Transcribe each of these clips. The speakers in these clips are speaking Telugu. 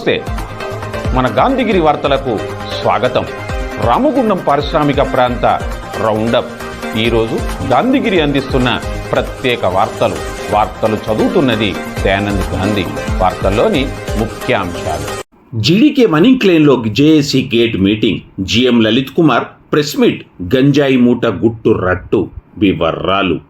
నమస్తే. మన గాంధీగిరి వార్తలకు స్వాగతం. రామగుండం పారిశ్రామిక ప్రాంత రౌండప్. ఈరోజు గాంధీగిరి అందిస్తున్న ప్రత్యేక వార్తలు. వార్తలు చదువుతున్నది దయానంద్ గాంధీ. వార్తల్లోని ముఖ్యాంశాలు. జీడీకే మనీ క్లెయిన్లో JAC gate meeting. GM Lalit Kumar press meet గంజాయి మూట గుట్టు రట్టు. వివరాలు.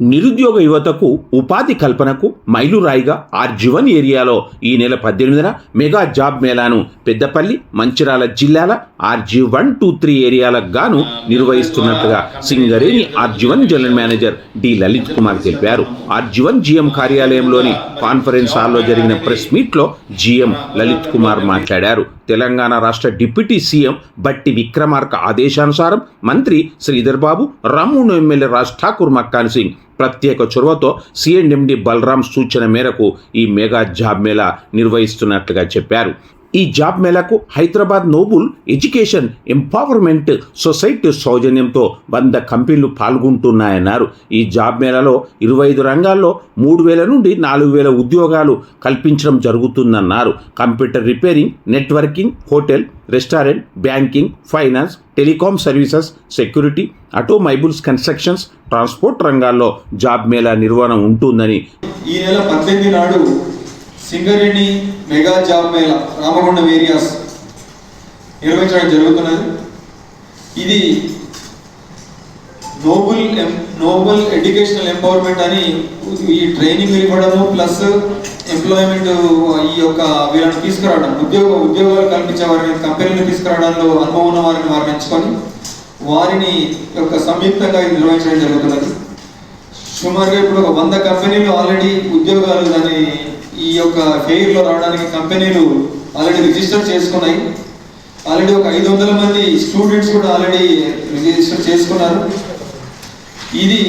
నిరుద్యోగ యువతకు ఉపాధి కల్పనకు మైలురాయిగా ఆర్జీవన్ ఏరియాలో ఈ నెల పద్దెనిమిదిన మెగా జాబ్ మేళాను పెద్దపల్లి మంచిరాల జిల్లాల ఆర్జీ వన్ టూ త్రీ ఏరియాలకు గాను నిర్వహిస్తున్నట్టుగా Singareni RG one general manager D Lalit Kumar తెలిపారు. ఆర్జీవన్ జీఎం కార్యాలయంలోని కాన్ఫరెన్స్ హాల్లో జరిగిన ప్రెస్ మీట్లో జీఎం లలిత్ కుమార్ మాట్లాడారు. తెలంగాణ రాష్ట్ర డిప్యూటీ సీఎం బట్టి విక్రమార్క ఆదేశానుసారం మంత్రి శ్రీధర్ బాబు రామూను ఎమ్మెల్యే రాజ్ ఠాకూర్ మక్కాన్ సింగ్ ప్రత్యేక చొరవతో సిఎండి బలరాం సూచన మేరకు ఈ మెగా జాబ్ మేళా నిర్వహిస్తున్నట్లుగా చెప్పారు. ఈ job మేళాకు Hyderabad noble education empowerment society సౌజన్యంతో వంద కంపెనీలు పాల్గొంటున్నాయన్నారు. ఈ జాబ్ మేళాలో ఇరవై ఐదు రంగాల్లో మూడు వేల నుండి నాలుగు వేల ఉద్యోగాలు కల్పించడం జరుగుతుందన్నారు. Computer repairing networking hotel restaurant banking finance telecom services security automobiles constructions transport రంగాల్లో జాబ్ మేళా నిర్వహణ ఉంటుందని ఈ నెల పద్దెనిమిది నాడు Singareni mega job mela Ramagundam areas నిర్వహించడం జరుగుతున్నది. ఇది నోబుల్ ఎం- నోబుల్ ఎడ్యుకేషనల్ ఎంపవర్మెంట్ అని ఈ ట్రైనింగ్ ఇవ్వడము ప్లస్ ఎంప్లాయ్మెంట్ ఈ యొక్క వీళ్ళని తీసుకురావడం ఉద్యోగ ఉద్యోగాలు కల్పించే వారిని కంపెనీలు తీసుకురావడంలో అనుభవం ఉన్న వారిని వారిని ఎంచుకొని వారిని యొక్క సంయుక్తంగా ఇది నిర్వహించడం జరుగుతున్నది. సుమారుగా ఇప్పుడు ఒక వంద కంపెనీలు ఆల్రెడీ ఉద్యోగాలు దాని ఈ యొక్క ఫెయిర్లో రావడానికి కంపెనీలు ఆల్రెడీ రిజిస్టర్ చేసుకున్నాయి. ఆల్రెడీ ఒక ఐదు వందల మంది స్టూడెంట్స్ కూడా ఆల్రెడీ రిజిస్టర్ చేసుకున్నారు. ఇది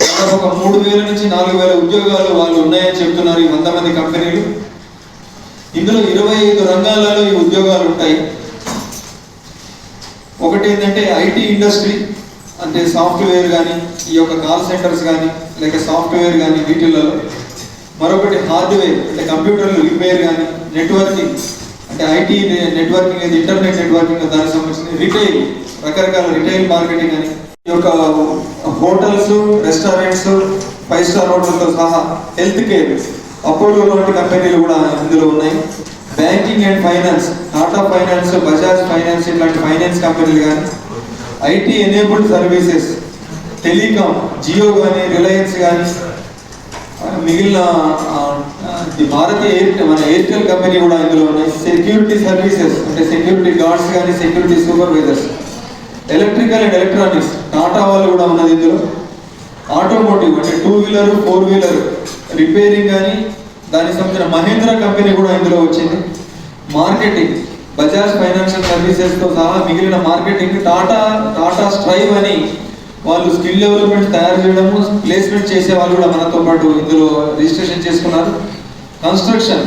దాదాపు ఒక మూడు వేల నుంచి నాలుగు వేల ఉద్యోగాలు వాళ్ళు ఉన్నాయని చెప్తున్నారు ఈ వంద మంది కంపెనీలు. ఇందులో ఇరవై ఐదు రంగాలలో ఈ ఉద్యోగాలు ఉంటాయి. ఒకటి ఏంటంటే ఐటీ ఇండస్ట్రీ అంటే సాఫ్ట్వేర్ కానీ ఈ యొక్క కాల్ సెంటర్స్ కానీ లేక సాఫ్ట్వేర్ కానీ వీటిలలో మరొకటి హార్డ్వేర్ అంటే కంప్యూటర్లు రిపేర్ కానీ నెట్వర్కింగ్ అంటే ఐటీ నెట్వర్కింగ్ అనేది ఇంటర్నెట్ నెట్వర్కింగ్ దానికి సంబంధించిన రిటైల్ రకరకాల రిటైల్ మార్కెటింగ్ అని ఈ యొక్క హోటల్స్ రెస్టారెంట్స్ ఫైవ్ స్టార్ హోటల్తో సహా హెల్త్ కేర్ అపోలో లాంటి కంపెనీలు కూడా ఇందులో ఉన్నాయి. Banking and finance Tata finance Bajaj finance ఇట్లాంటి ఫైనాన్స్ కంపెనీలు కానీ IT enabled services telecom Jio కానీ రిలయన్స్ కానీ మిగిలిన భారతీయ ఎయిర్ మన ఎయిర్టెల్ కంపెనీ కూడా ఇందులో ఉన్నాయి. సెక్యూరిటీ సర్వీసెస్ అంటే సెక్యూరిటీ గార్డ్స్ కానీ security supervisors electrical and electronics Tata వాళ్ళు కూడా ఉన్నది ఇందులో. ఆటోమోటివ్ అంటే two wheeler four wheeler repairing కానీ దానికి సంబంధించిన మహేంద్ర కంపెనీ కూడా ఇందులో వచ్చింది. మార్కెటింగ్ బజాజ్ ఫైనాన్షియల్ సర్వీసెస్తో సహా మిగిలిన మార్కెటింగ్ టాటా టాటా స్ట్రైవ్ అని వాళ్ళు స్కిల్ డెవలప్మెంట్ తయారు చేయడము ప్లేస్మెంట్ చేసే వాళ్ళు కూడా మనతో పాటు ఇందులో రిజిస్ట్రేషన్ చేసుకున్నారు. కన్స్ట్రక్షన్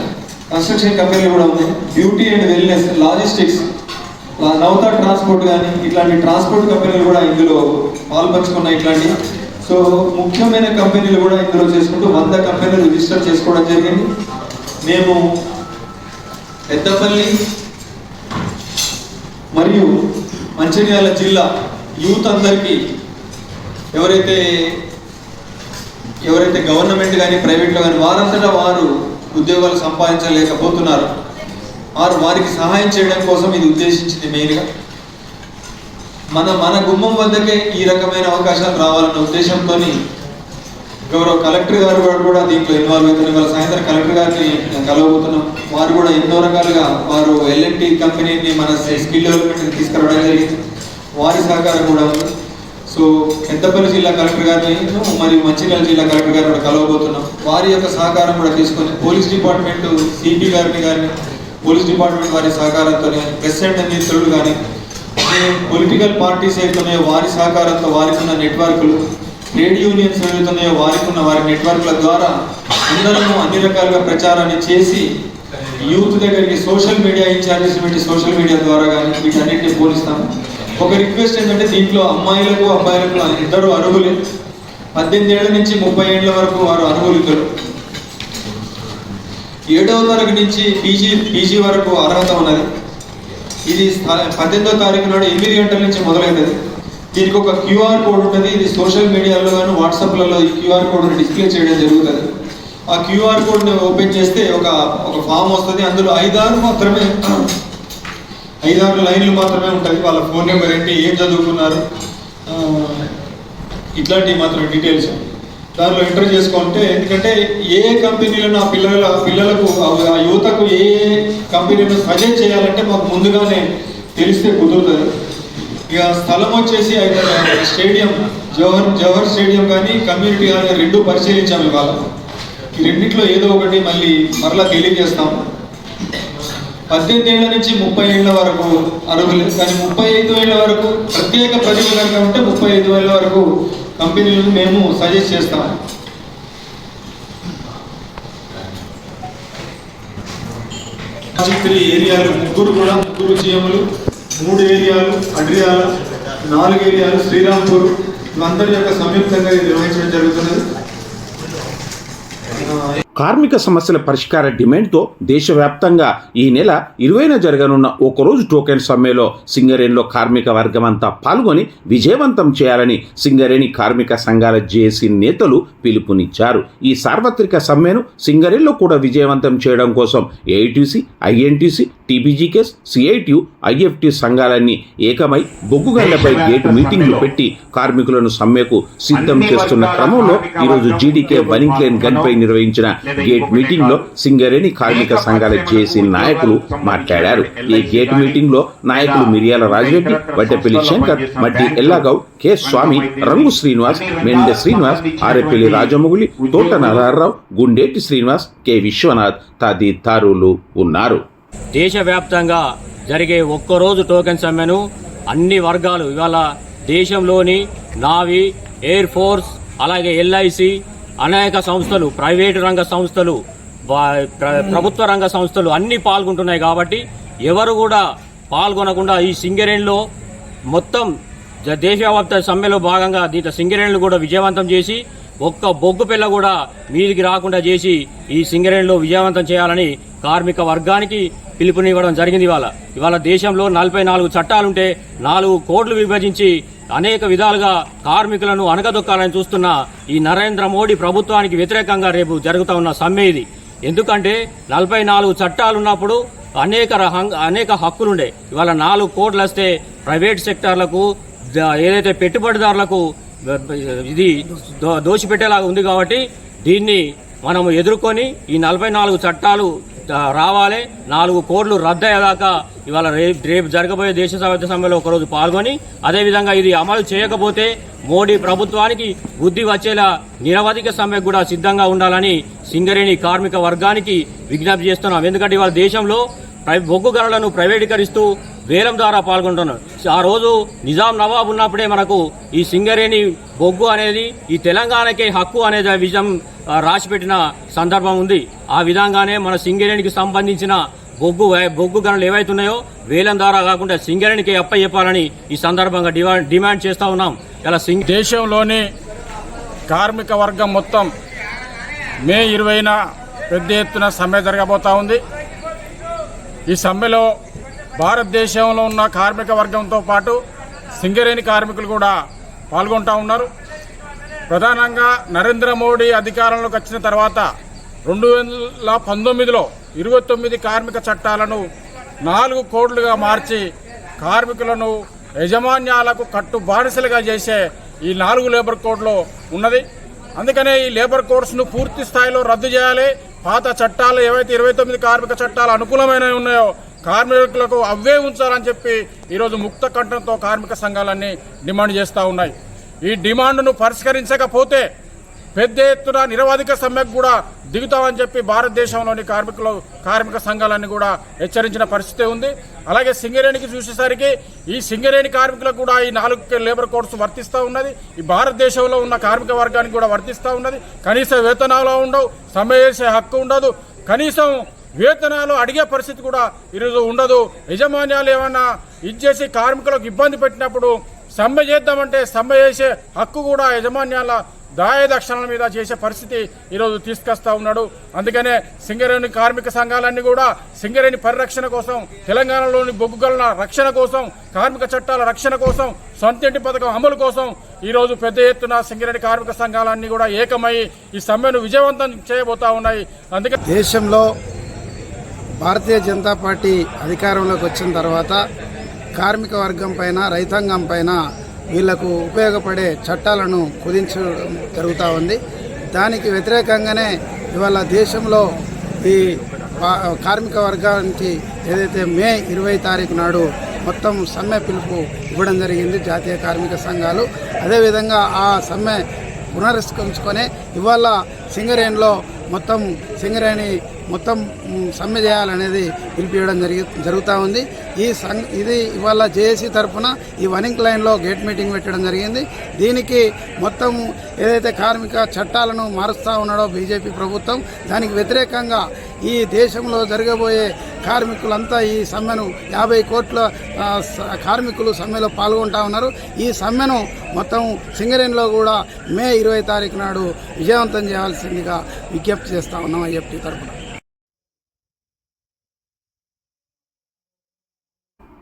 కన్స్ట్రక్షన్ కంపెనీలు కూడా ఉన్నాయి. బ్యూటీ అండ్ వెల్నెస్ లాజిస్టిక్స్ నౌతా ట్రాన్స్పోర్ట్ కానీ ఇట్లాంటి ట్రాన్స్పోర్ట్ కంపెనీలు కూడా ఇందులో పాల్పంచుకున్నాయి ఇట్లాంటి సో ముఖ్యమైన కంపెనీలు కూడా ఇందులో చేసుకుంటూ వంద కంపెనీలు రిజిస్టర్ చేసుకోవడం జరిగింది. మేము పెద్దపల్లి మరియు మంచిర్యాల జిల్లా యూత్ అందరికీ ఎవరైతే ఎవరైతే గవర్నమెంట్ కానీ ప్రైవేట్లో కానీ వారంతటా వారు ఉద్యోగాలు సంపాదించలేకపోతున్నారు. వారు వారికి సహాయం చేయడం కోసం ఇది ఉద్దేశించింది మెయిన్గా మన మన గుమ్మం వద్దకే ఈ రకమైన అవకాశాలు రావాలన్న ఉద్దేశంతో గౌరవ కలెక్టర్ గారు కూడా- దీంట్లో ఇన్వాల్వ్ అవుతున్నారు. ఇవాళ సాయంత్రం కలెక్టర్ గారిని కలవబోతున్నాం. వారు కూడా ఎన్నో రకాలుగా వారు ఎల్ఎన్టీ కంపెనీని మన స్కిల్ డెవలప్మెంట్ తీసుకురావడం జరిగింది. వారి సహకారం కూడా ఉంది. సో పెద్దపల్లి జిల్లా కలెక్టర్ గారిని మరియు మంచిర్యాల జిల్లా కలెక్టర్ గారిని కూడా కలవబోతున్నాం. వారి యొక్క సహకారం కూడా తీసుకొని పోలీస్ డిపార్ట్మెంట్ సిపి గారిని గారిని పోలీస్ డిపార్ట్మెంట్ వారి సహకారంతో కానీ ప్రెసిడెంట్ అండ్ కానీ పొలిటికల్ పార్టీస్ ఏవైతున్నాయో వారి సహకారంతో వారికి ఉన్న నెట్వర్క్లు ట్రేడ్ యూనియన్స్ ఏవైతున్నాయో వారికి ఉన్న వారి నెట్వర్క్ల ద్వారా అందరము అన్ని రకాలుగా ప్రచారాన్ని చేసి యూత్ దగ్గరికి సోషల్ మీడియా ఇన్ఛార్జెస్ పెట్టి సోషల్ మీడియా ద్వారా కానీ వీటన్నిటిని పోలిస్తాము. ఒక రిక్వెస్ట్ ఏంటంటే దీంట్లో అమ్మాయిలకు అబ్బాయిలకు ఇద్దరు అర్హులే. పద్దెనిమిది ఏళ్ళ నుంచి ముప్పై ఏళ్ళ వరకు వారు అర్హులు ఇద్దరు ఏడవ తారీఖు నుంచి పీజీ పీజీ వరకు అర్హత ఉన్నది. ఇది పద్దెనిమిదో తారీఖు నాడు ఎనిమిది గంటల నుంచి మొదలైనది. దీనికి ఒక క్యూఆర్ కోడ్ ఉంటుంది. ఇది సోషల్ మీడియాలో కానీ వాట్సాప్లలో ఈ క్యూఆర్ కోడ్ని డిస్ప్లే చేయడం జరుగుతుంది. ఆ క్యూఆర్ కోడ్ని ఓపెన్ చేస్తే ఒక ఒక ఫామ్ వస్తుంది. అందులో ఐదారు మాత్రమే ఐదారు లైన్లు మాత్రమే ఉంటాయి. వాళ్ళ ఫోన్ నెంబర్ ఏంటి ఏం చదువుకున్నారు? ఇట్లాంటివి మాత్రం డీటెయిల్స్. దానిలో ఎంటర్ చేసుకుంటే ఎందుకంటే ఏ కంపెనీలో నా పిల్లల పిల్లలకు ఆ- యువతకు ఏ కంపెనీలను సజెస్ట్ చేయాలంటే మాకు ముందుగానే తెలిస్తే కుదురుతుంది. ఇక స్థలం వచ్చేసి అయితే స్టేడియం జవహర్ జవహర్ స్టేడియం కానీ కమ్యూనిటీ కానీ రెండు పరిశీలించాము ఇవాళ. ఈ రెండిట్లో ఏదో ఒకటి మళ్ళీ మరలా తెలియజేస్తాము పద్దెనిమిది ఏళ్ళ నుంచి ముప్పై ఏళ్ళ వరకు అర్హులు కానీ ముప్పై ఐదు ఏళ్ళ వరకు ప్రత్యేక ప్రతిభ కనుక ఉంటే ముప్పై ఐదు ఏళ్ళ వరకు కంపెనీలను మేము సజెస్ట్ చేస్తాము త్రీ ఏరియాలు ముగ్గురు కూడా ముగ్గురు జీఎంలు మూడు ఏరియాలు అడ్రియాలు నాలుగు ఏరియాలు శ్రీరాంపూర్ ఇవందరి యొక్క సంయుక్తంగా ఇది నిర్వహించడం జరుగుతున్నది. కార్మిక సమస్యల పరిష్కార డిమాండ్తో దేశవ్యాప్తంగా ఈ నెల ఇరవైన జరగనున్న ఒకరోజు టోకెన్ సమ్మెలో సింగరేణిలో కార్మిక వర్గం అంతా పాల్గొని విజయవంతం చేయాలని సింగరేణి కార్మిక సంఘాల జేఏసీ నేతలు పిలుపునిచ్చారు. ఈ సార్వత్రిక సమ్మెను సింగరేణిలో కూడా విజయవంతం చేయడం కోసం AITC INTC TBGKS CITU IFT సంఘాలన్నీ ఏకమై బొగ్గుగళ్ళపై గేటు మీటింగ్లు పెట్టి కార్మికులను సమ్మెకు సిద్ధం చేస్తున్న క్రమంలో ఈరోజు జీడీకే బనింగ్లేన్ గన్పై నిర్వహించిన గేట్ మీటింగ్లో సింగరేణి కార్మిక సంఘాల జేసీ నాయకులు మాట్లాడారు. ఈ గేట్ మీటింగ్లో నాయకులు మిరియాల రాజిరెడ్డి వడ్డెపల్లి శంకర్ మడ్డి ఎల్లాగౌడ్ కె స్వామి రంగు శ్రీనివాస్ మెండె శ్రీనివాస్ ఆరెపల్లి రాజమౌళి తోట నరహర్రావు గుండేటి శ్రీనివాస్ కె విశ్వనాథ్ తదితరులు ఉన్నారు. దేశవ్యాప్తంగా జరిగే ఒక్కరోజు టోకెన్ సమ్మెను అన్ని వర్గాలు ఇవాళ దేశంలోని నావీ ఎయిర్ ఫోర్స్ అలాగే ఎల్ఐసి అనేక సంస్థలు ప్రైవేటు రంగ సంస్థలు ప్రభుత్వ రంగ సంస్థలు అన్నీ పాల్గొంటున్నాయి కాబట్టి ఎవరు కూడా పాల్గొనకుండా ఈ సింగరేణిలో మొత్తం దేశవ్యాప్త సమ్మెలో భాగంగా దీంట్లో సింగరేణులు కూడా విజయవంతం చేసి ఒక్క బొగ్గు పిల్ల కూడా మీదికి రాకుండా చేసి ఈ సింగరేణిలో విజయవంతం చేయాలని కార్మిక వర్గానికి పిలుపునివ్వడం జరిగింది ఇవాళ. ఇవాళ దేశంలో నలభై నాలుగు చట్టాలుంటే నాలుగు కోట్లు విభజించి అనేక విధాలుగా కార్మికులను అణగదొక్కాలని చూస్తున్న ఈ నరేంద్ర మోడీ ప్రభుత్వానికి వ్యతిరేకంగా రేపు జరుగుతా ఉన్న సమ్మె ఇది. ఎందుకంటే నలభై నాలుగు చట్టాలు ఉన్నప్పుడు అనేక రహం- అనేక హక్కులుండే. ఇవాళ నాలుగు కోట్లు వస్తే ప్రైవేట్ సెక్టార్లకు ఏదైతే పెట్టుబడిదారులకు ఇది దోషిపెట్టేలాగా ఉంది కాబట్టి దీన్ని మనము ఎదుర్కొని ఈ నలభై నాలుగు చట్టాలు రావాలి. నాలుగు కోట్లు రద్దయ్యేదాకా ఇవాళ రేపు రేపు జరగబోయే దేశ సభ్యత సమ్మెలో ఒకరోజు పాల్గొని అదేవిధంగా ఇది అమలు చేయకపోతే మోడీ ప్రభుత్వానికి బుద్ధి వచ్చేలా నిరవధిక సమ్మెకు కూడా సిద్ధంగా ఉండాలని సింగరేణి కార్మిక వర్గానికి విజ్ఞప్తి చేస్తున్నాం. ఎందుకంటే ఇవాళ దేశంలో ప్రై- బొగ్గు గనులను ప్రైవేటీకరిస్తూ వేలం ద్వారా పాల్గొంటున్నారు. ఆ రోజు నిజాం నవాబ్ ఉన్నప్పుడే మనకు ఈ సింగరేణి బొగ్గు అనేది ఈ తెలంగాణకే హక్కు అనేది విజయం రాసిపెట్టిన సందర్భం ఉంది. ఆ విధంగానే మన సింగరేణికి సంబంధించిన బొగ్గు బొగ్గు గనులు ఏవైతున్నాయో వేలం ద్వారా కాకుండా సింగరేణికి అప్ప చెప్పాలని ఈ సందర్భంగా డిమాండ్ చేస్తూ ఉన్నాం. ఇలా సింగ్ దేశంలోని కార్మిక వర్గం మొత్తం మే ఇరవైన పెద్ద ఎత్తున సమ్మె జరగబోతా ఉంది. ఈ సమ్మెలో భారతదేశంలో ఉన్న కార్మిక వర్గంతో పాటు సింగరేణి కార్మికులు కూడా పాల్గొంటూ ఉన్నారు. ప్రధానంగా నరేంద్ర మోడీ అధికారంలోకి వచ్చిన తర్వాత రెండు వేల పంతొమ్మిదిలో ఇరవై తొమ్మిది కార్మిక చట్టాలను నాలుగు కోడ్లుగా మార్చి కార్మికులను యజమాన్యాలకు కట్టు బానిసలుగా చేసే ఈ నాలుగు లేబర్ కోడ్లో ఉన్నది. అందుకనే ఈ లేబర్ కోడ్స్ను పూర్తి స్థాయిలో రద్దు చేయాలి. పాత చట్టాలు ఏవైతే ఇరవై తొమ్మిది కార్మిక చట్టాలు అనుకూలమైనవి ఉన్నాయో కార్మికులకు అవే ఉంచాలని చెప్పి ఈరోజు ముక్త కంఠంతో కార్మిక సంఘాలన్నీ డిమాండ్ చేస్తూ ఉన్నాయి. ఈ డిమాండ్ను పరిష్కరించకపోతే పెద్ద ఎత్తున నిరవాధిక సమ్మెకు కూడా దిగుతామని చెప్పి భారతదేశంలోని కార్మికులు కార్మిక సంఘాలన్నీ కూడా హెచ్చరించిన పరిస్థితి ఉంది. అలాగే సింగరేణికి చూసేసరికి ఈ సింగరేణి కార్మికులకు కూడా ఈ నాలుగు లేబర్ కోడ్స్ వర్తిస్తూ ఉన్నది. ఈ భారతదేశంలో ఉన్న కార్మిక వర్గానికి కూడా వర్తిస్తూ ఉన్నది. కనీస వేతనాలు ఉండవు సమ్మె చేసే హక్కు ఉండదు. కనీసం వేతనాలు అడిగే పరిస్థితి కూడా ఈరోజు ఉండదు. యజమాన్యాలు ఏమన్నా ఇచ్చేసి కార్మికులకు ఇబ్బంది పెట్టినప్పుడు సమ్మె చేద్దామంటే సమ్మె చేసే హక్కు కూడా యజమాన్యాల దాయదక్షణల మీద చేసే పరిస్థితి ఈరోజు తీసుకొస్తా ఉన్నాడు. అందుకనే సింగరేణి కార్మిక సంఘాలన్నీ కూడా సింగరేణి పరిరక్షణ కోసం తెలంగాణలోని బొగ్గుగల రక్షణ కోసం కార్మిక చట్టాల రక్షణ కోసం సొంతింటి పథకం అమలు కోసం ఈరోజు పెద్ద ఎత్తున సింగరేణి కార్మిక సంఘాలన్నీ కూడా ఏకమై ఈ సమ్మెను విజయవంతం చేయబోతా ఉన్నాయి. అందుకే దేశంలో భారతీయ జనతా పార్టీ అధికారంలోకి వచ్చిన తర్వాత కార్మిక వర్గం పైన రైతాంగం పైన వీళ్ళకు ఉపయోగపడే చట్టాలను కుదించడం జరుగుతూ ఉంది. దానికి వ్యతిరేకంగానే ఇవాళ దేశంలో ఈ కార్మిక వర్గానికి ఏదైతే మే ఇరవై తారీఖు నాడు మొత్తం సమ్మె పిలుపు ఇవ్వడం జరిగింది జాతీయ కార్మిక సంఘాలు అదేవిధంగా ఆ సమ్మె పునరుస్కరించుకొని ఇవాళ సింగరేణిలో మొత్తం సింగరేణి మొత్తం సమ్మె చేయాలనేది పిలిపియడం జరిగి జరుగుతూ ఉంది. ఈ సం ఇది ఇవాళ జేఏసీ తరఫున ఈ వనింగ్ లైన్లో గేట్ మీటింగ్ పెట్టడం జరిగింది. దీనికి మొత్తం ఏదైతే కార్మిక చట్టాలను మారుస్తూ ఉన్నాడో బీజేపీ ప్రభుత్వం దానికి వ్యతిరేకంగా ఈ దేశంలో జరగబోయే కార్మికులంతా ఈ సమ్మెను యాభై కోట్ల కార్మికులు సమ్మెలో పాల్గొంటా ఉన్నారు. ఈ సమ్మెను మొత్తం సింగరేణిలో కూడా మే ఇరవై తారీఖు నాడు విజయవంతం చేయాల్సిందిగా విజ్ఞప్తి చేస్తా ఉన్నాం ఐఎఫ్టీ తరఫున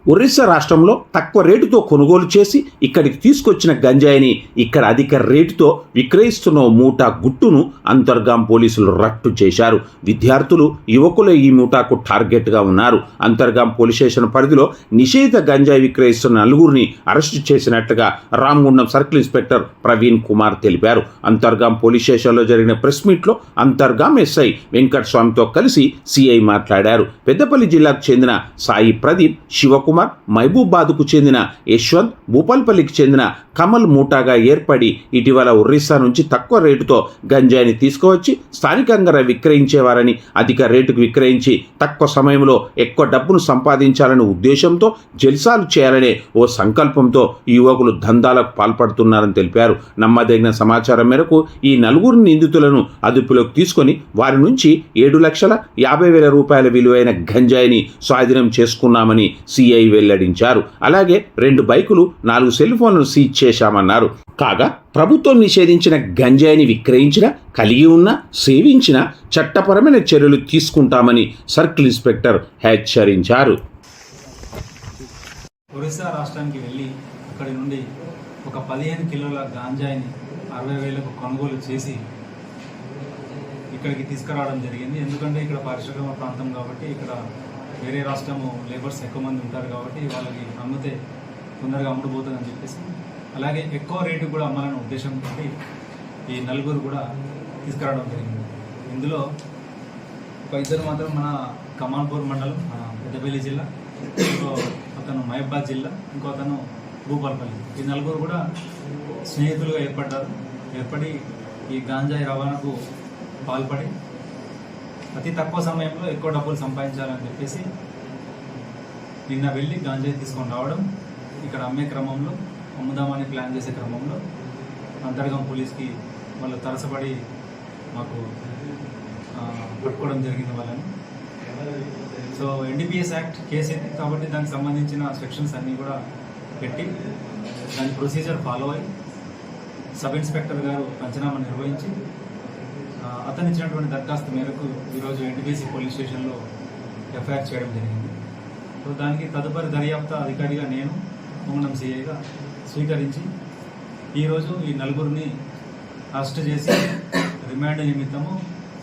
ఒరిస్సా రాష్ట్రంలో తక్కువ రేటుతో కొనుగోలు చేసి ఇక్కడికి తీసుకొచ్చిన గంజాయిని ఇక్కడ అధిక రేటుతో విక్రయిస్తున్న మూటా గుట్టును అంతర్గాం పోలీసులు రట్టు చేశారు. విద్యార్థులు యువకులు ఈ మూటాకు టార్గెట్గా ఉన్నారు. అంతర్గాం పోలీస్ స్టేషన్ పరిధిలో నిషేధ గంజాయి విక్రయిస్తున్న నలుగురిని అరెస్టు చేసినట్టుగా రామగుండం సర్కిల్ ఇన్స్పెక్టర్ ప్రవీణ్ కుమార్ తెలిపారు. అంతర్గాం పోలీస్ స్టేషన్లో జరిగిన ప్రెస్ మీట్లో అంతర్గాం ఎస్ఐ వెంకట స్వామితో కలిసి సిఐ మాట్లాడారు. పెద్దపల్లి జిల్లాకు చెందిన సాయి ప్రదీప్ శివకుమార్ మహబూబాద్కు చెందిన యశ్వంత్ భూపాల్పల్లికి చెందిన కమల్ మూటాగా ఏర్పడి ఇటీవల ఒరిస్సా నుంచి తక్కువ రేటుతో గంజాయిని తీసుకువచ్చి స్థానికంగా విక్రయించేవారని అధిక రేటుకు విక్రయించి తక్కువ సమయంలో ఎక్కువ డబ్బును సంపాదించాలనే ఉద్దేశంతో జల్సాలు చేయాలనే ఓ సంకల్పంతో యువకులు దందాలకు పాల్పడుతున్నారని తెలిపారు. నమ్మదగిన సమాచారం మేరకు ఈ నలుగురు నిందితులను అదుపులోకి తీసుకొని వారి నుంచి ఏడు లక్షల యాభై వేల రూపాయల విలువైన గంజాయిని స్వాధీనం చేసుకున్నామని సిఐ వెల్లడించారు. అలాగే రెండు బైకులు నాలుగు సెల్ ఫోన్లను సీజ్ చేశామన్నారు. కాగా ప్రభుత్వం నిషేధించిన గంజాయిని విక్రయించిన కలిగి ఉన్న సేవించిన చట్టపరమైన చర్యలు తీసుకుంటామని సర్కిల్ ఇన్స్పెక్టర్ హెచ్చరించారు. ఒరిస్సా రాష్ట్రానికి వెళ్ళి అక్కడి నుండి ఒక పదిహేను కిలోల గాంజాయిని అరవై వేలకు కొనుగోలు చేసి ఇక్కడికి తీసుకురావడం జరిగింది. ఎందుకంటే ఇక్కడ పరిశ్రమ ప్రాంతం కాబట్టి ఇక్కడ వేరే రాష్ట్రము లేబర్స్ ఎక్కువ మంది ఉంటారు కాబట్టి వాళ్ళకి అమ్మితే తొందరగా అమ్ముడుపోతుందని చెప్పేసి అలాగే ఎక్కువ రేటు కూడా అమ్మాలనే ఉద్దేశంతో ఈ నలుగురు కూడా తీసుకురావడం జరిగింది. ఇందులో ఒక ఇద్దరు మాత్రం మన కమాన్పూర్ మండలం మన పెద్దపల్లి జిల్లా ఇంకో అతను మహబాద్ జిల్లా ఇంకో అతను భూపాలపల్లి. ఈ నలుగురు కూడా స్నేహితులుగా ఏర్పడ్డారు. ఏర్పడి ఈ గాంజాయి రవాణాకు పాల్పడి అతి తక్కువ సమయంలో ఎక్కువ డబ్బులు సంపాదించాలని చెప్పేసి నిన్న వెళ్ళి గాంజాయి తీసుకొని రావడం ఇక్కడ అమ్మే క్రమంలో అమ్ముదామని ప్లాన్ చేసే క్రమంలో అంతర్గం పోలీస్కి వాళ్ళు తరసపడి మాకు పట్టుకోవడం జరిగింది వాళ్ళని. సో ఎన్డీపీఎస్ యాక్ట్ కేసు ఇది. కాబట్టి దానికి సంబంధించిన సెక్షన్స్ అన్నీ కూడా పెట్టి దాని ప్రొసీజర్ ఫాలో అయ్యి సబ్ ఇన్స్పెక్టర్ గారు పంచనామా నిర్వహించి అతను ఇచ్చినటువంటి దరఖాస్తు మేరకు ఈరోజు ఎన్టీపీసీ పోలీస్ స్టేషన్లో ఎఫ్ఐఆర్ చేయడం జరిగింది. సో దానికి తదుపరి దర్యాప్తు అధికారిగా నేను మొంగనం సిఐగా స్వీకరించి ఈరోజు ఈ నలుగురిని అరెస్ట్ చేసి రిమాండ్ నిమిత్తము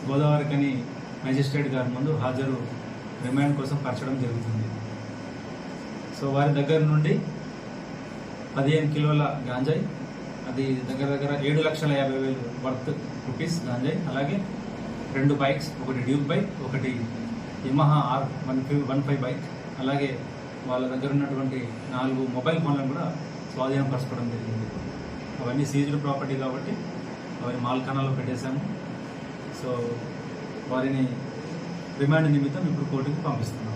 గోదావరికని మేజిస్ట్రేట్ గారి ముందు హాజరు రిమాండ్ కోసం పరచడం జరుగుతుంది. సో వారి దగ్గర నుండి పదిహేను కిలోల గాంజాయి అది దగ్గర దగ్గర ఏడు లక్షల యాభై వేలు వర్త్ రూపీస్ గాంజాయి అలాగే రెండు బైక్స్ ఒకటి డ్యూక్ బైక్ ఒకటి Yamaha R one five one five bike అలాగే వాళ్ళ దగ్గర ఉన్నటువంటి నాలుగు మొబైల్ ఫోన్లను కూడా స్వాధీనం పరచుకోవడం జరిగింది. అవన్నీ సీజ్డ్ ప్రాపర్టీ కాబట్టి వారిని మాల్ఖానాలో పెట్టేశాము. సో వారిని రిమాండ్ నిమిత్తం ఇప్పుడు కోర్టుకి పంపిస్తున్నాం.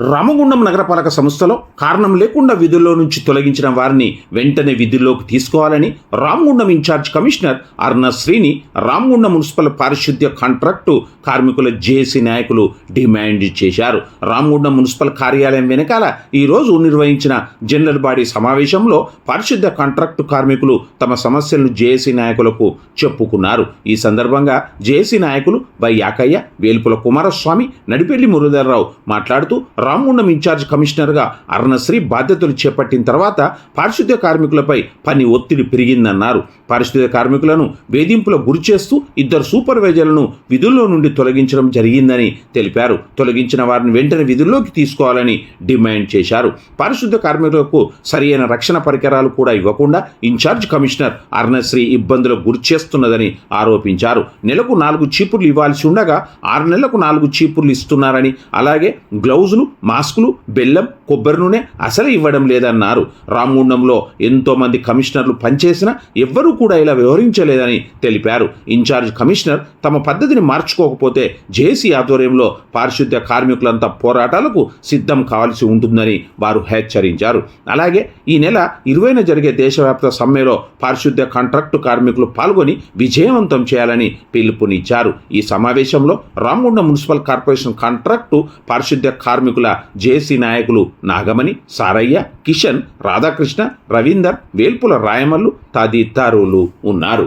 రామగుండం నగరపాలక సంస్థలో కారణం లేకుండా విధుల్లో నుంచి తొలగించిన వారిని వెంటనే విధుల్లోకి తీసుకోవాలని రామగుండం ఇన్ఛార్జ్ కమిషనర్ అర్ణ శ్రీని రామగుండం మున్సిపల్ పారిశుద్ధ్య కాంట్రాక్టు కార్మికుల జేఏసీ నాయకులు డిమాండ్ చేశారు. రామగుండం మున్సిపల్ కార్యాలయం వెనకాల ఈరోజు నిర్వహించిన జనరల్ బాడీ సమావేశంలో పారిశుద్ధ్య కాంట్రాక్టు కార్మికులు తమ సమస్యలను జేఏసీ నాయకులకు చెప్పుకున్నారు. ఈ సందర్భంగా జేఏసీ నాయకులు వై యాకయ్య వేల్పుల కుమారస్వామి నడిపెల్లి మురళీధరరావు మాట్లాడుతూ రామగుండం ఇన్ఛార్జ్ కమిషనర్గా అరుణశ్రీ బాధ్యతలు చేపట్టిన తర్వాత పారిశుద్ధ్య కార్మికులపై పని ఒత్తిడి పెరిగిందన్నారు. పారిశుద్ధ్య కార్మికులను వేధింపుల గురి చేస్తూ ఇద్దరు సూపర్వైజర్లను విధుల్లో నుండి తొలగించడం జరిగిందని తెలిపారు. తొలగించిన వారిని వెంటనే విధుల్లోకి తీసుకోవాలని డిమాండ్ చేశారు. పారిశుద్ధ్య కార్మికులకు సరియైన రక్షణ పరికరాలు కూడా ఇవ్వకుండా ఇన్ఛార్జ్ కమిషనర్ అరుణశ్రీ ఇబ్బందులకు గురి చేస్తున్నదని ఆరోపించారు. నెలకు నాలుగు చీపుర్లు ఇవ్వాల్సి ఉండగా ఆరు నెలలకు నాలుగు చీపుర్లు ఇస్తున్నారని అలాగే గ్లౌజులు మాస్కులు బెల్లం కొబ్బరి నూనె అసలు ఇవ్వడం లేదన్నారు. రామగుండంలో ఎంతోమంది కమిషనర్లు పనిచేసినా ఎవ్వరూ కూడా ఇలా వ్యవహరించలేదని తెలిపారు. ఇన్ఛార్జ్ కమిషనర్ తమ పద్ధతిని మార్చుకోకపోతే జేసీ ఆధ్వర్యంలో పారిశుద్ధ్య కార్మికులంతా పోరాటాలకు సిద్ధం కావాల్సి ఉంటుందని వారు హెచ్చరించారు. అలాగే ఈ నెల ఇరవైన జరిగే దేశవ్యాప్త సమ్మెలో పారిశుద్ధ్య కాంట్రాక్టు కార్మికులు పాల్గొని విజయవంతం చేయాలని పిలుపునిచ్చారు. ఈ సమావేశంలో రామగుండం మున్సిపల్ కార్పొరేషన్ కాంట్రాక్టు పారిశుద్ధ్య కార్మికుల జేసీ నాయకులు నాగమణి సారయ్య కిషన్ రాధాకృష్ణ రవీందర్ వేల్పుల రాయమల్లు తదితరులు ఉన్నారు.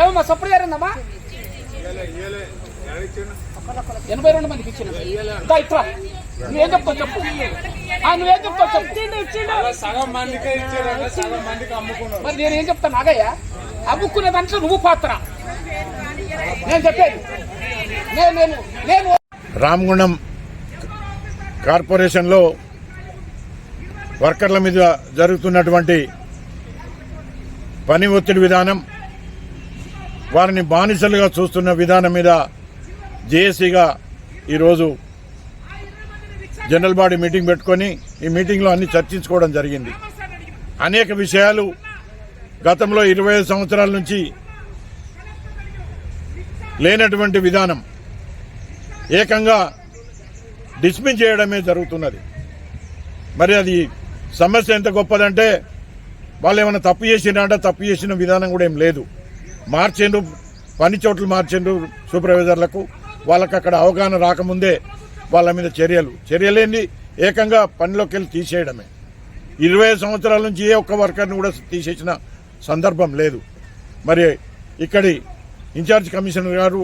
ఏమమ్మా సప్పుడు జరిగిందమ్మా ఎనభై రెండు మందికి ఇచ్చిన ఇంకా ఇట్రా. నువ్వేం చెప్తావు చెప్పు? ఆ, నువ్వేం చెప్తావు చెప్పు. సగం మందికే ఇచ్చారంటే సగం మందికి అమ్ముకున్నారు. మరి నేను ఏం చెప్తాను నాగయ్య? అమ్ముకునే దాంట్లో నువ్వు పాత్ర. నేను చెప్పేది. నేను నేను నేను రామగుండం కార్పొరేషన్లో వర్కర్ల మీద జరుగుతున్నటువంటి పని ఒత్తిడి విధానం వారిని బానిసలుగా చూస్తున్న విధానం మీద జేఏసీగా ఈరోజు జనరల్ బాడీ మీటింగ్ పెట్టుకొని ఈ మీటింగ్లో అన్ని చర్చించుకోవడం జరిగింది. అనేక విషయాలు గతంలో ఇరవై ఐదు సంవత్సరాల నుంచి లేనటువంటి విధానం ఏకంగా డిస్మిస్ చేయడమే జరుగుతున్నది. మరి అది సమస్య ఎంత గొప్పదంటే వాళ్ళు ఏమైనా తప్పు చేసినారంటే తప్పు చేసిన విధానం కూడా ఏం లేదు. మార్చేండు పని చోట్లు మార్చిండ్రు సూపర్వైజర్లకు వాళ్ళకి అక్కడ అవగాహన రాకముందే వాళ్ళ మీద చర్యలు. చర్యలేని ఏకంగా పనిలోకి వెళ్ళి తీసేయడమే. ఇరవై సంవత్సరాల నుంచి ఏ ఒక్క వర్కర్ని కూడా తీసేసిన సందర్భం లేదు. మరి ఇక్కడి ఇన్ఛార్జ్ కమిషనర్ గారు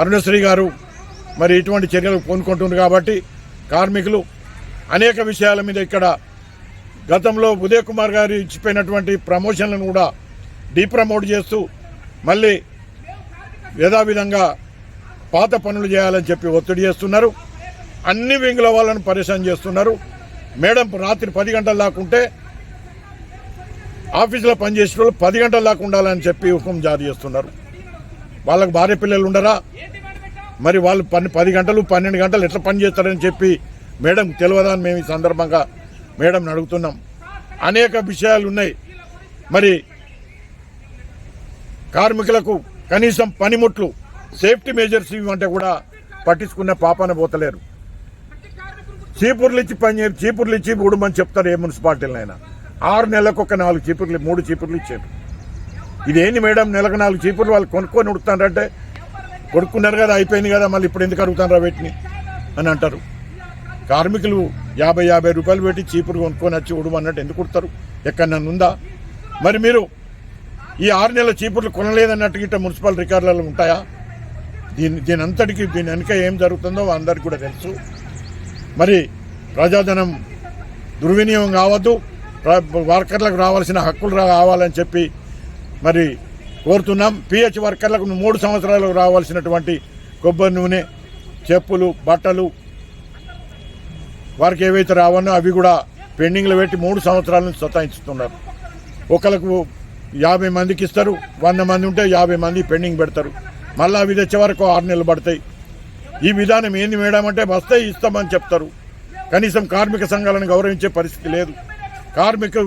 అరుణశ్రీ గారు మరి ఇటువంటి చర్యలు పూనుకుంటుంది కాబట్టి కార్మికులు అనేక విషయాల మీద ఇక్కడ గతంలో ఉదయ్ కుమార్ గారు ఇచ్చిపోయినటువంటి ప్రమోషన్లను కూడా డీప్రమోట్ చేస్తూ మళ్ళీ యథావిధంగా పాత పనులు చేయాలని చెప్పి ఒత్తిడి చేస్తున్నారు. అన్ని వింగుల వాళ్ళను పరిశ్రమ చేస్తున్నారు. మేడం రాత్రి పది గంటల దాకా ఉంటే ఆఫీసులో పనిచేసే వాళ్ళు పది గంటల దాకా ఉండాలని చెప్పి హుకుం జారీ చేస్తున్నారు. వాళ్ళకు భార్య పిల్లలు ఉండరా? మరి వాళ్ళు పని పది గంటలు పన్నెండు గంటలు ఎట్లా పని చేస్తారని చెప్పి మేడం తెలియదని మేము ఈ సందర్భంగా మేడంని అడుగుతున్నాం. అనేక విషయాలు ఉన్నాయి. మరి కార్మికులకు కనీసం పనిముట్లు సేఫ్టీ మెజర్స్ ఇవ్వంటే కూడా పట్టించుకున్న పాపన పోతలేరు. చీపుర్లు ఇచ్చి పని చీపుర్లు ఇచ్చి ఊడమని చెప్తారు ఏ మున్సిపాలిటీలైనా ఆరు నెలలకు ఒక నాలుగు చీపుర్లు మూడు చీపుర్లు ఇచ్చారు. ఇదేంటి మేడం నెలకు నాలుగు చీపుర్లు వాళ్ళు కొనుక్కొని ఉడుతారంటే కొనుక్కున్నారు కదా అయిపోయింది కదా మళ్ళీ ఇప్పుడు ఎందుకు అడుగుతారా వీటిని? అని అంటారు. కార్మికులు యాభై యాభై రూపాయలు పెట్టి చీపురు కొనుక్కొని వచ్చి ఉడమన్నట్టు ఎందుకు కుడతారు ఎక్కడన్నా ఉందా? మరి మీరు ఈ ఆరు నెలల చీపుర్లు కొనలేదన్నట్టు గిట్ట మున్సిపల్ రికార్డులలో ఉంటాయా? దీని దీని అంతటికి దీని వెనుక ఏం జరుగుతుందో అందరికీ కూడా తెలుసు. మరి ప్రజాధనం దుర్వినియోగం కావద్దు. వర్కర్లకు రావాల్సిన హక్కులు రావాలని చెప్పి మరి కోరుతున్నాం. పిహెచ్ వర్కర్లకు మూడు సంవత్సరాలకు రావాల్సినటువంటి కొబ్బరి నూనె చెప్పులు బట్టలు వారికి ఏవైతే రావన్నో అవి కూడా పెండింగ్లో పెట్టి మూడు సంవత్సరాల నుంచి సతాయించుతున్నారు ఒకరికి యాభై మందికి ఇస్తారు. వంద మంది ఉంటే యాభై మంది పెండింగ్ పెడతారు. మళ్ళీ అవి తెచ్చే వరకు ఆరు నెలలు పడతాయి. ఈ విధానం ఏంది మేడం అంటే వస్తే ఇస్తామని చెప్తారు. కనీసం కార్మిక సంఘాలను గౌరవించే పరిస్థితి లేదు. కార్మిక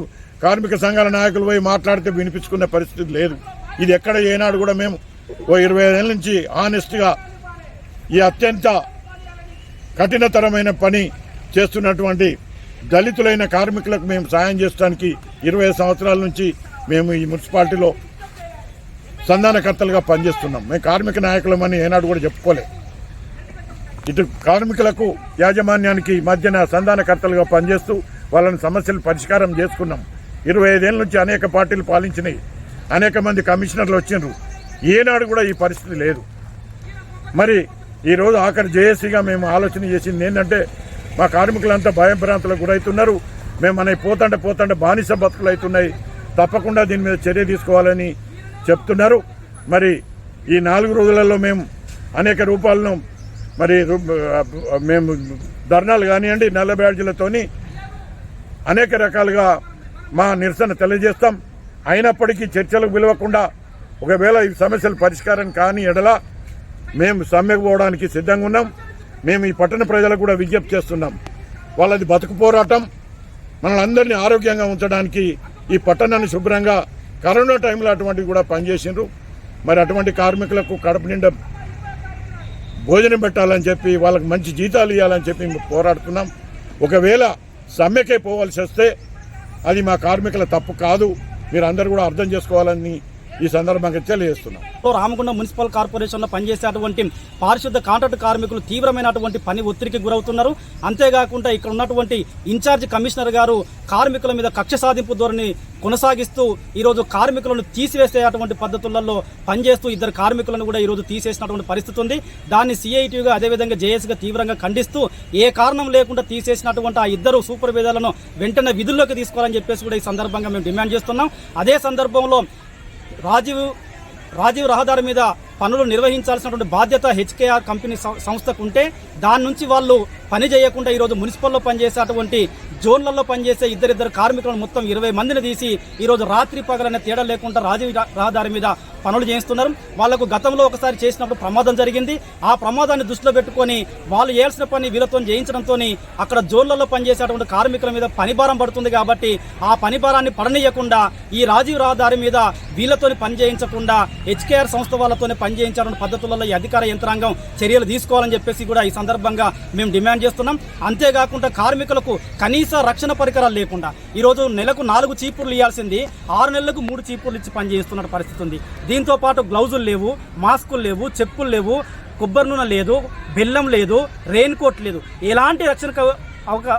కార్మిక సంఘాల నాయకులు పోయి మాట్లాడితే వినిపించుకునే పరిస్థితి లేదు. ఇది ఎక్కడ ఏనాడు కూడా మేము ఓ ఇరవై ఏళ్ళ నుంచి ఆనెస్ట్గా ఈ అత్యంత కఠినతరమైన పని చేస్తున్నటువంటి దళితులైన కార్మికులకు మేము సాయం చేయడానికి ఇరవై సంవత్సరాల నుంచి మేము ఈ మున్సిపాలిటీలో సంధానకర్తలుగా పనిచేస్తున్నాం. మేము కార్మిక నాయకులమని ఏనాడు కూడా చెప్పుకోలే. ఇటు కార్మికులకు యాజమాన్యానికి మధ్యన సంధానకర్తలుగా పనిచేస్తూ వాళ్ళని సమస్యలు పరిష్కారం చేసుకున్నాం. ఇరవై ఐదేళ్ళ నుంచి అనేక పార్టీలు పాలించినాయి. అనేక మంది కమిషనర్లు వచ్చినారు ఏనాడు కూడా ఈ పరిస్థితి లేదు. మరి ఈరోజు ఆఖరి జేఏసీగా మేము ఆలోచన చేసింది ఏంటంటే మా కార్మికులంతా భయభ్రాంతులకు గురవుతున్నారు. మేము మన పోతంటే పోతంటే బానిస బతుకులు అవుతున్నాయి తప్పకుండా దీని మీద చర్య తీసుకోవాలని చెప్తున్నారు. మరి ఈ నాలుగు రోజులలో మేము అనేక రూపాలను మరి మేము ధర్నాలు కానివ్వండి నల్ల బ్యాడ్జీలతోని అనేక రకాలుగా మా నిరసన తెలియజేస్తాం. అయినప్పటికీ చర్చలకు పిలవకుండా ఒకవేళ ఈ సమస్యలు పరిష్కారం కాని ఎడల మేము సమ్మెకు పోవడానికి సిద్ధంగా ఉన్నాం. మేము ఈ పట్టణ ప్రజలకు కూడా విజ్ఞప్తి చేస్తున్నాం. వాళ్ళది బతుకు పోరాటం. మనల్ని ఆరోగ్యంగా ఉంచడానికి ఈ పట్టణాన్ని శుభ్రంగా కరోనా టైంలో అటువంటివి కూడా పనిచేసిండ్రు. మరి అటువంటి కార్మికులకు కడప నిండా భోజనం పెట్టాలని చెప్పి వాళ్ళకి మంచి జీతాలు ఇవ్వాలని చెప్పి మేము పోరాడుతున్నాం. ఒకవేళ సమ్మెకే పోవాల్సి వస్తే అది మా కార్మికుల తప్పు కాదు. మీరు అందరూ కూడా అర్థం చేసుకోవాలని ఈ సందర్భంగా తెలియజేస్తున్నాం. రామగుండం మున్సిపల్ కార్పొరేషన్లో పనిచేసేటువంటి పారిశుద్ధ కాంట్రాక్ట్ కార్మికులు తీవ్రమైనటువంటి పని ఒత్తిడికి గురవుతున్నారు. అంతేకాకుండా ఇక్కడ ఉన్నటువంటి ఇన్ఛార్జ్ కమిషనర్ గారు కార్మికుల మీద కక్ష సాధింపు ధోరణి కొనసాగిస్తూ ఈరోజు కార్మికులను తీసివేసేటువంటి పద్ధతులలో పనిచేస్తూ ఇద్దరు కార్మికులను కూడా ఈరోజు తీసేసినటువంటి పరిస్థితి ఉంది. దాన్ని సిఐటిగా అదేవిధంగా జేఏసీగా తీవ్రంగా ఖండిస్తూ ఏ కారణం లేకుండా తీసేసినటువంటి ఆ ఇద్దరు సూపర్వైజర్లను వెంటనే విధుల్లోకి తీసుకోవాలని చెప్పేసి కూడా ఈ సందర్భంగా మేము డిమాండ్ చేస్తున్నాం. అదే సందర్భంలో రాజీవ్ రాజీవ్ రహదారి మీద పనులు నిర్వహించాల్సినటువంటి బాధ్యత హెచ్కేఆర్ కంపెనీ సం- సంస్థకు ఉంటే దాని నుంచి వాళ్ళు పని చేయకుండా ఈరోజు మున్సిపల్లో పనిచేసేటువంటి జోన్లలో పనిచేసే ఇద్దరిద్దరు కార్మికులను మొత్తం ఇరవై మందిని తీసి ఈరోజు రాత్రి పగలనే తేడా లేకుండా రాజీవ్ రహదారి మీద పనులు చేయిస్తున్నారు. వాళ్ళకు గతంలో ఒకసారి చేసినప్పుడు ప్రమాదం జరిగింది. ఆ ప్రమాదాన్ని దృష్టిలో పెట్టుకొని వాళ్ళు చేయాల్సిన పని వీళ్ళతో చేయించడంతో అక్కడ జోన్లలో పనిచేసేటువంటి కార్మికుల మీద పనిభారం పడుతుంది కాబట్టి ఆ పనిభారాన్ని పడనీయకుండా ఈ రాజీవ్ రహదారి మీద వీళ్ళతోని పని చేయించకుండా హెచ్కేఆర్ సంస్థ వాళ్ళతోనే పని చేయించాలన్న పద్ధతులలో ఈ అధికార యంత్రాంగం చర్యలు తీసుకోవాలని చెప్పేసి కూడా ఈ సందర్భంగా మేము డిమాండ్ చేస్తున్నాం. అంతేకాకుండా కార్మికులకు కనీస రక్షణ పరికరాలు లేకుండా ఈరోజు నెలకు నాలుగు చీపుర్లు ఇవ్వాల్సింది. ఆరు నెలలకు మూడు చీపుర్లు ఇచ్చి పనిచేస్తున్న పరిస్థితి ఉంది. దీంతో పాటు గ్లౌజులు లేవు మాస్కులు లేవు చెప్పులు లేవు కొబ్బరి నూనె లేదు బెల్లం లేదు రెయిన్ కోట్ లేదు. ఎలాంటి రక్షణ క-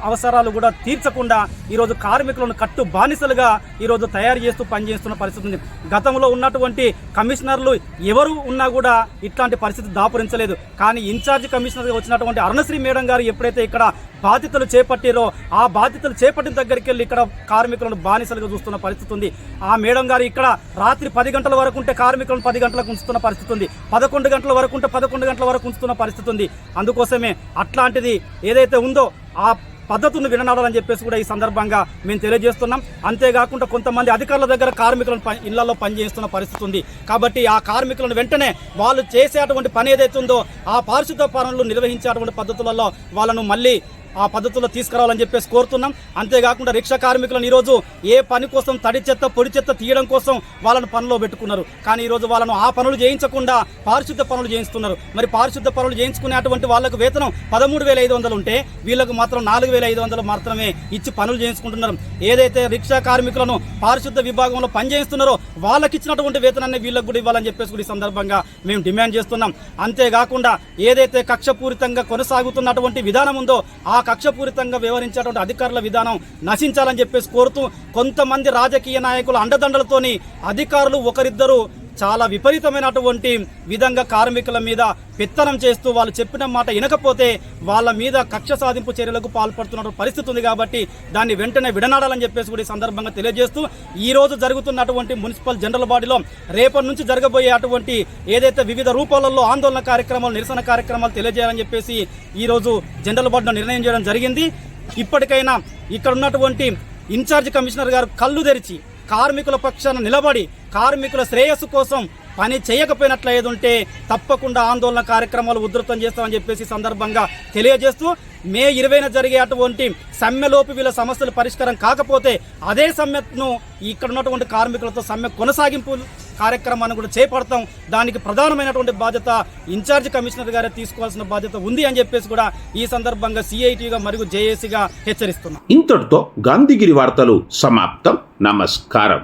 అవసరాలు కూడా తీర్చకుండా ఈరోజు కార్మికులను కట్టు బానిసలుగా ఈరోజు తయారు చేస్తూ పనిచేస్తున్న పరిస్థితి ఉంది. గతంలో ఉన్నటువంటి కమిషనర్లు ఎవరు ఉన్నా కూడా ఇట్లాంటి పరిస్థితి దాపురించలేదు. కానీ ఇన్ఛార్జ్ కమిషనర్గా వచ్చినటువంటి అరుణశ్రీ మేడం గారు ఎప్పుడైతే ఇక్కడ బాధ్యతలు చేపట్టారో ఆ బాధ్యతలు చేపట్టిన దగ్గరికి వెళ్ళి ఇక్కడ కార్మికులను బానిసలుగా చూస్తున్న పరిస్థితి ఉంది. ఆ మేడం గారు ఇక్కడ రాత్రి పది గంటల వరకు ఉంటే కార్మికులను పది గంటలకు ఉంచుతున్న పరిస్థితి ఉంది. పదకొండు గంటల వరకు ఉంటే పదకొండు గంటల వరకు ఉంచుతున్న పరిస్థితి ఉంది. అందుకోసమే అట్లాంటిది ఏదైతే ఉందో ఆ పద్ధతులను విననాడాలని చెప్పేసి కూడా ఈ సందర్భంగా మేము తెలియజేస్తున్నాం. అంతేకాకుండా కొంతమంది అధికారుల దగ్గర కార్మికులను పని- ఇళ్ళలో పనిచేస్తున్న పరిస్థితి ఉంది. కాబట్టి ఆ కార్మికులను వెంటనే వాళ్ళు చేసేటువంటి పని ఏదైతే ఉందో ఆ పారిశుద్ధ పనులు నిర్వహించేటువంటి పద్ధతులలో వాళ్ళను మళ్ళీ ఆ పద్ధతుల్లో తీసుకురావాలని చెప్పేసి కోరుతున్నాం. అంతేకాకుండా రిక్షా కార్మికులను ఈరోజు ఏ పని కోసం తడి చెత్త పొడి చెత్త తీయడం కోసం వాళ్ళను పనిలో పెట్టుకున్నారు. కానీ ఈరోజు వాళ్ళను ఆ పనులు చేయించకుండా పారిశుద్ధ పనులు చేయిస్తున్నారు. మరి పారిశుద్ధ పనులు చేయించుకునేటువంటి వాళ్ళకు వేతనం పదమూడు వేల ఐదు వందలు ఉంటే వీళ్ళకు మాత్రం నాలుగు వేల ఐదు వందలు మాత్రమే ఇచ్చి పనులు చేయించుకుంటున్నారు. ఏదైతే రిక్షా కార్మికులను పారిశుద్ధ విభాగంలో పని చేయిస్తున్నారో వాళ్ళకి ఇచ్చినటువంటి వేతనాన్ని వీళ్ళకు కూడా ఇవ్వాలని చెప్పేసి కూడా ఈ సందర్భంగా మేము డిమాండ్ చేస్తున్నాం. అంతేకాకుండా ఏదైతే కక్షపూరితంగా కొనసాగుతున్నటువంటి విధానం ఉందో ఆ ఆ కక్షపూరితంగా వ్యవహరించేటువంటి అధికారుల విధానం నశించాలని చెప్పేసి కోరుతూ కొంతమంది రాజకీయ నాయకుల అండదండలతోని అధికారులు ఒకరిద్దరు చాలా విపరీతమైనటువంటి విధంగా కార్మికుల మీద పెత్తనం చేస్తూ వాళ్ళు చెప్పిన మాట వినకపోతే వాళ్ళ మీద కక్ష సాధింపు చర్యలకు పాల్పడుతున్న పరిస్థితి ఉంది కాబట్టి దాన్ని వెంటనే విడనాడాలని చెప్పేసి కూడా ఈ సందర్భంగా తెలియజేస్తూ ఈ రోజు జరుగుతున్నటువంటి మున్సిపల్ జనరల్ బాడీలో రేపటి నుంచి జరగబోయే అటువంటి ఏదైతే వివిధ రూపాలలో ఆందోళన కార్యక్రమాలు నిరసన కార్యక్రమాలు తెలియజేయాలని చెప్పేసి ఈ రోజు జనరల్ బాడీలో నిర్ణయం చేయడం జరిగింది. ఇప్పటికైనా ఇక్కడ ఉన్నటువంటి ఇన్ఛార్జ్ కమిషనర్ గారు కళ్ళు తెరిచి కార్మికుల పక్షాన నిలబడి కార్మికుల శ్రేయస్సు కోసం పని చేయకపోయినట్లు ఏదుంటే తప్పకుండా ఆందోళన కార్యక్రమాలు ఉధృతం చేస్తామని చెప్పేసి సందర్భంగా తెలియజేస్తూ మే ఇరవైన జరిగే అటువంటి సమ్మెలోపు వీళ్ళ సమస్యలు పరిష్కారం కాకపోతే అదే సమ్మెను ఇక్కడ ఉన్నటువంటి కార్మికులతో సమ్మె కొనసాగింపు కార్యక్రమాన్ని కూడా చేపడతాం. దానికి ప్రధానమైనటువంటి బాధ్యత ఇన్ఛార్జ్ కమిషనర్ గారే తీసుకోవాల్సిన బాధ్యత ఉంది అని చెప్పేసి కూడా ఈ సందర్భంగా సిఐటిగా మరియు జేఏసీగా హెచ్చరిస్తున్నాం. ఇంతటితో గాంధీగిరి వార్తలు సమాప్తం. నమస్కారం.